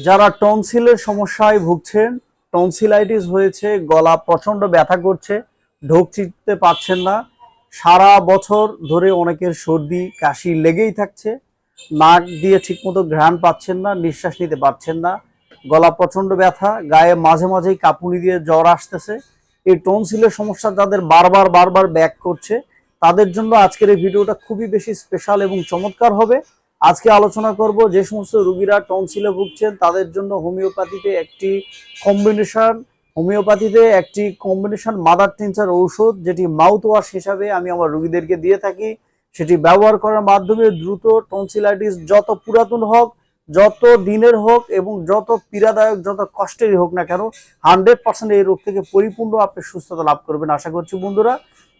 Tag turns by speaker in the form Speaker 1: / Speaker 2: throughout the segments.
Speaker 1: যারা টনসিলের সমস্যায় ভুগছেন, টনসিলাইটিস হয়েছে, গলা প্রচণ্ড ব্যথা করছে, ঢোক চিনতে পারছেন না, সারা বছর ধরে অনেকের সর্দি, কাশি লেগেই থাকছে, নাক দিয়ে ঠিকমতো ঘ্রাণ পাচ্ছেন না, নিঃশ্বাস নিতে পারছেন না, গলা প্রচণ্ড ব্যথা, গায়ে মাঝে মাঝেই কাঁপুনি দিয়ে জ্বর আসতেছে। এই টনসিলের সমস্যা যাদের বারবার বারবার ব্যাক করছে, তাদের জন্য আজকের এই ভিডিওটা খুবই বেশি স্পেশাল এবং চমৎকার হবে। আজকে আলোচনা করব যে সমস্ত রুগীরা টনসিলে ভুগছেন, তাদের জন্য হোমিওপ্যাথিতে একটি কম্বিনেশন হোমিওপ্যাথিতে একটি কম্বিনেশন মাদার টিনচার ঔষধ, যেটি মাউথ ওয়াশ হিসাবে আমি আমার রুগীদেরকে দিয়ে থাকি। সেটি ব্যবহার করার মাধ্যমে দ্রুত টনসিলাইটিস যত পুরাতন হোক, যত দিনের হোক এবং যত পীড়াদায়ক, যত কষ্টেরই হোক না কেন হান্ড্রেড পার্সেন্ট এই রোগ থেকে পরিপূর্ণ আপনি সুস্থতা লাভ করবেন। আশা করছি বন্ধুরা,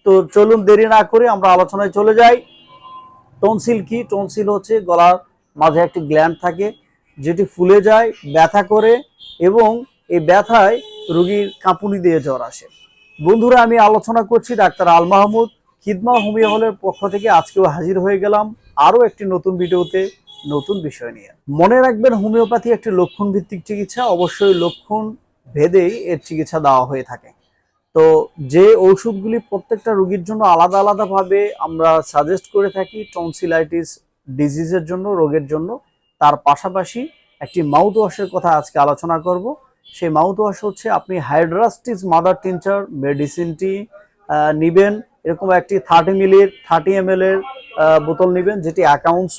Speaker 1: তো চলুন দেরি না করে আমরা আলোচনায় চলে যাই। টনসিল কি? টনসিল হচ্ছে গলার মাঝে একটি গ্ল্যান্ড থাকে, যেটি ফুলে যায়, ব্যথা করে এবং এই ব্যথায় রোগীর কাঁপুনি দিয়ে জ্বর আসে। বন্ধুরা, আমি আলোচনা করছি ডাক্তার আল মাহমুদ, খিদমা হোমিও হলের পক্ষ থেকে আজকেও হাজির হয়ে গেলাম আরও একটি নতুন ভিডিওতে নতুন বিষয় নিয়ে। মনে রাখবেন, হোমিওপ্যাথি একটি লক্ষণ ভিত্তিক চিকিৎসা, অবশ্যই লক্ষণ ভেদেই এর চিকিৎসা দেওয়া হয়ে থাকে। তো যে ওষুধগুলি প্রত্যেকটা রোগীর জন্য আলাদা আলাদাভাবে আমরা সাজেস্ট করে থাকি টনসিলাইটিস ডিজিজের জন্য, রোগের জন্য, তার পাশাপাশি একটি মাউথ ওয়াশের কথা আজকে আলোচনা করব। সেই মাউথ ওয়াশ হচ্ছে আপনি হাইড্রাস্টিস মাদার টিনচার মেডিসিনটি নিবেন। এরকম একটি থার্টি মিলির থার্টি এম এর বোতল নেবেন, যেটি অ্যাকাউন্টস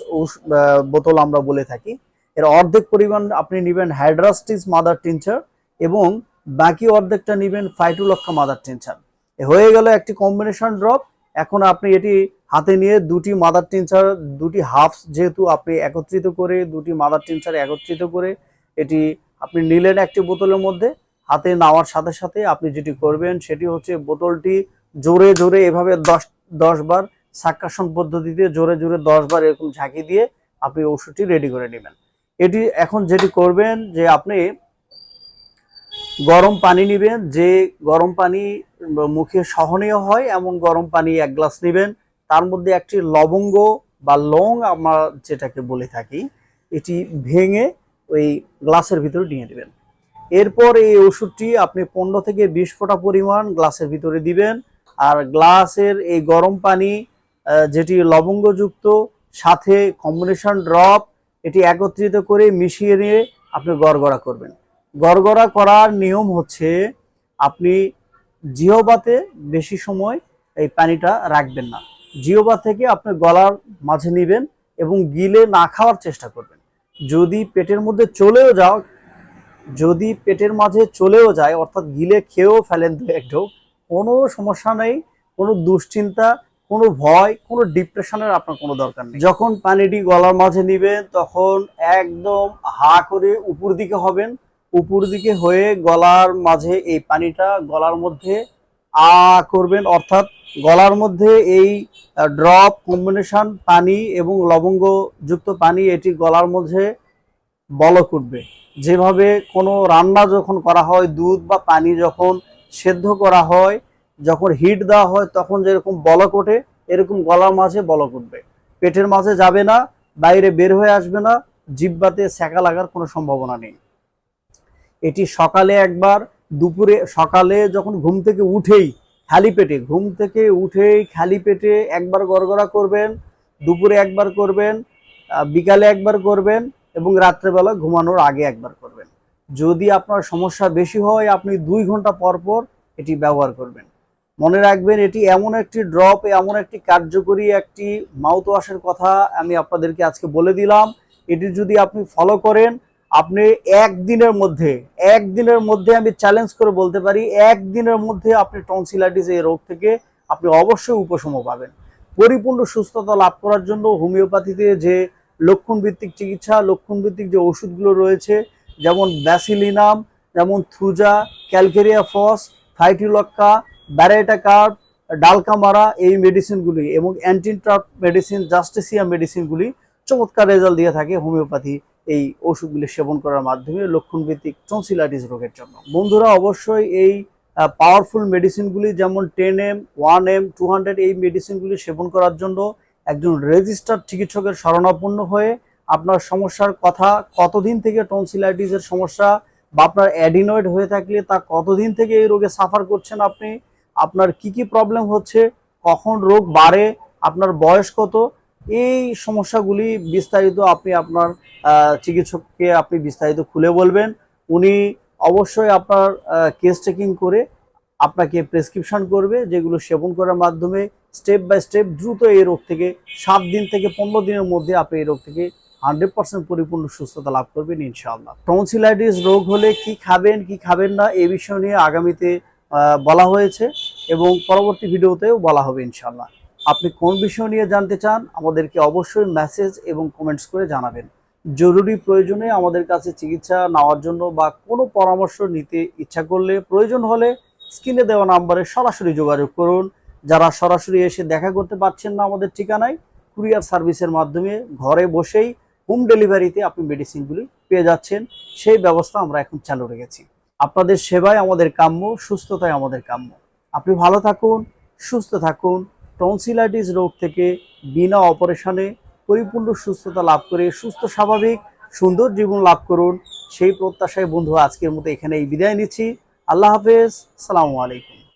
Speaker 1: বোতল আমরা বলে থাকি। এর অর্ধেক পরিমাণ আপনি নেবেন হাইড্রাস্টিস মাদার টিনচার এবং বাকি অর্ধেকটা নেবেন ফাইটুলক্ষা মাদার টিনচার হয়ে গেল একটি কম্বিনেশন ড্রপ এখন আপনি এটি হাতে নিয়ে দুটি মাদার টিনচার দুটি হাফ যেহেতু আপনি একত্রিত করে, দুটি মাদার টিনচার একত্রিত করে এটি আপনি নিলেন একটি বোতলের মধ্যে। হাতে নেওয়ার সাথে সাথে আপনি যেটি করবেন সেটি হচ্ছে বোতলটি জোরে জোরে এভাবে দশ দশ বার সাক্কাসন পদ্ধতিতে জোরে জোরে দশ বার এরকম ঝাঁকি দিয়ে আপনি ওষুধটি রেডি করে নেবেন। এটি এখন যেটি করবেন যে আপনি গরম পানি নেবেন, যে গরম পানি মুখে সহনীয় হয় এমন গরম পানি এক গ্লাস নেবেন। তার মধ্যে একটি লবঙ্গ বা লং আমরা যেটাকে বলে থাকি, এটি ভেঙে ওই গ্লাসের ভিতরে নিয়ে নেবেন। এরপর এই ওষুধটি আপনি পনেরো থেকে বিশ ফোঁটা পরিমাণ গ্লাসের ভিতরে দিবেন। আর গ্লাসের এই গরম পানি যেটি লবঙ্গযুক্ত, সাথে কম্বিনেশন ড্রপ এটি একত্রিত করে মিশিয়ে নিয়ে আপনি গড়গড়া করবেন। গড়গড়া করার নিয়ম হচ্ছে আপনি জিহবাতে বেশি সময় এই পানিটা রাখবেন না। জিহবা থেকে আপনি গলার মাঝে নেবেন এবং গিলে না খাওয়ার চেষ্টা করবেন। যদি পেটের মধ্যে চলেও যাও, যদি পেটের মাঝে চলেও যায়, অর্থাৎ গিলে খেয়েও ফেলেন দু এক ঢোক, কোনো সমস্যা নেই, কোনো দুশ্চিন্তা, কোনো ভয়, কোনো ডিপ্রেশনের আপনার কোনো দরকার নেই। যখন পানিটি গলার মাঝে নিবেন, তখন একদম হা করে উপর দিকে হবেন উপর দিকে হয়ে গলার মাঝে এই পানিটা গলার মধ্যে আ করবেন, অর্থাৎ গলার মধ্যে এই ড্রপ কম্বিনেশন পানি এবং লবঙ্গ যুক্ত পানি এটি গলার মধ্যে বলক উঠবে। যেভাবে কোনো রান্না যখন করা হয়, দুধ বা পানি যখন সেদ্ধ করা হয়, যখন হিট দেওয়া হয়, তখন যেরকম বলক ওঠে, এরকম গলার মাঝে বলক উঠবে। পেটের মাঝে যাবে না, বাইরে বের হয়ে আসবে না, জিব্বাতে সেকা লাগার কোনো সম্ভাবনা নেই। এটি সকালে একবার, দুপুরে, সকালে যখন ঘুম থেকে উঠেই খালি পেটে, ঘুম থেকে উঠেই খালি পেটে একবার গড়গড়া করবেন, দুপুরে একবার করবেন বিকালে একবার করবেন এবং রাত্রেবেলা ঘুমানোর আগে একবার করবেন। যদি আপনার সমস্যা বেশি হয়, আপনি দুই ঘণ্টা পর পর এটি ব্যবহার করবেন। মনে রাখবেন, এটি এমন একটি ড্রপ এমন একটি কার্যকরী একটি মাউথ ওয়াশের কথা আমি আপনাদেরকে আজকে বলে দিলাম। এটি যদি আপনি ফলো করেন আপনি একদিনের মধ্যে একদিনের মধ্যে আমি চ্যালেঞ্জ করে বলতে পারি, একদিনের মধ্যে আপনি টনসিলাইটিস এই রোগ থেকে আপনি অবশ্যই উপশম পাবেন। পরিপূর্ণ সুস্থতা লাভ করার জন্য হোমিওপ্যাথিতে যে লক্ষণ ভিত্তিক চিকিৎসা লক্ষণ ভিত্তিক যে ওষুধগুলো রয়েছে, যেমন ব্যাসিলিনাম যেমন thuja calcarea phos phytolacca baryta carb dulcamara এই মেডিসিনগুলি এবং অ্যান্টিট্রাপ মেডিসিন জাস্টেসিয়া মেডিসিনগুলি চমৎকার রেজাল্ট দিয়ে থাকে হোমিওপ্যাথি এই ওষুধগুলি সেবন করার মাধ্যমে লক্ষণভিত্তিক টনসিলাইটিস রোগের জন্য। বন্ধুরা, অবশ্যই এই পাওয়ারফুল মেডিসিনগুলি যেমন ten M one M two hundred এই মেডিসিনগুলি সেবন করার জন্য একজন রেজিস্টার্ড চিকিৎসকের শরণাপন্ন হয়ে আপনার সমস্যার কথা কতদিন থেকে টনসিলাইটিসের সমস্যা বা আপনার অ্যাডিনয়েড হয়ে থাকলে তা কতদিন থেকে এই রোগে সাফার করছেন আপনি, আপনার কি কি প্রবলেম হচ্ছে, কখন রোগ বাড়ে, আপনার বয়স কত এই সমস্যাগুলি বিস্তারিত আপনি আপনার চিকিৎসককে আপনি বিস্তারিত খুলে বলবেন। উনি অবশ্যই আপনার কেস চেকিং করে আপনাকে প্রেসক্রিপশন করবে, যেগুলো সেবন করার মাধ্যমে স্টেপ বাই স্টেপ দ্রুত এই রোগ থেকে, সাত দিন থেকে পনেরো দিনের মধ্যে আপনি এই রোগ থেকে হান্ড্রেড পার্সেন্ট পরিপূর্ণ সুস্থতা লাভ করবেন ইনশাআল্লাহ। টনসিলাইটিস রোগ হলে কি খাবেন কি খাবেন না এ বিষয় নিয়ে আগামীতে বলা হয়েছে এবং পরবর্তী ভিডিওতেও বলা হবে ইনশাআল্লাহ। আপনি কোন বিষয় নিয়ে জানতে চান, আমাদেরকে অবশ্যই মেসেজ এবং কমেন্টস করে জানাবেন। জরুরি প্রয়োজনে আমাদের কাছে চিকিৎসা নেওয়ার জন্য বা কোনো পরামর্শ নিতে ইচ্ছা করলে প্রয়োজন হলে স্ক্রিনে দেওয়া নাম্বারে সরাসরি যোগাযোগ করুন। যারা সরাসরি এসে দেখা করতে পারছেন না আমাদের ঠিকানায়, কুরিয়ার সার্ভিসের মাধ্যমে ঘরে বসেই হোম ডেলিভারিতে আপনি মেডিসিনগুলি পেয়ে যাচ্ছেন। সেই ব্যবস্থা আমরা এখন চালু রেখেছি। আপনাদের সেবায় আমাদের কাম্য সুস্থতায় আমাদের কাম্য। আপনি ভালো থাকুন, সুস্থ থাকুন। টনসিলাইটিস রোগ থেকে বিনা অপারেশনে পরিপূর্ণ সুস্থতা লাভ করে সুস্থ, স্বাভাবিক, সুন্দর জীবন লাভ করুন। সেই প্রত্যাশায় বন্ধু, আজকের মতো এখানেই বিদায় নিচ্ছি। আল্লাহ হাফেজ। সালামু আলাইকুম।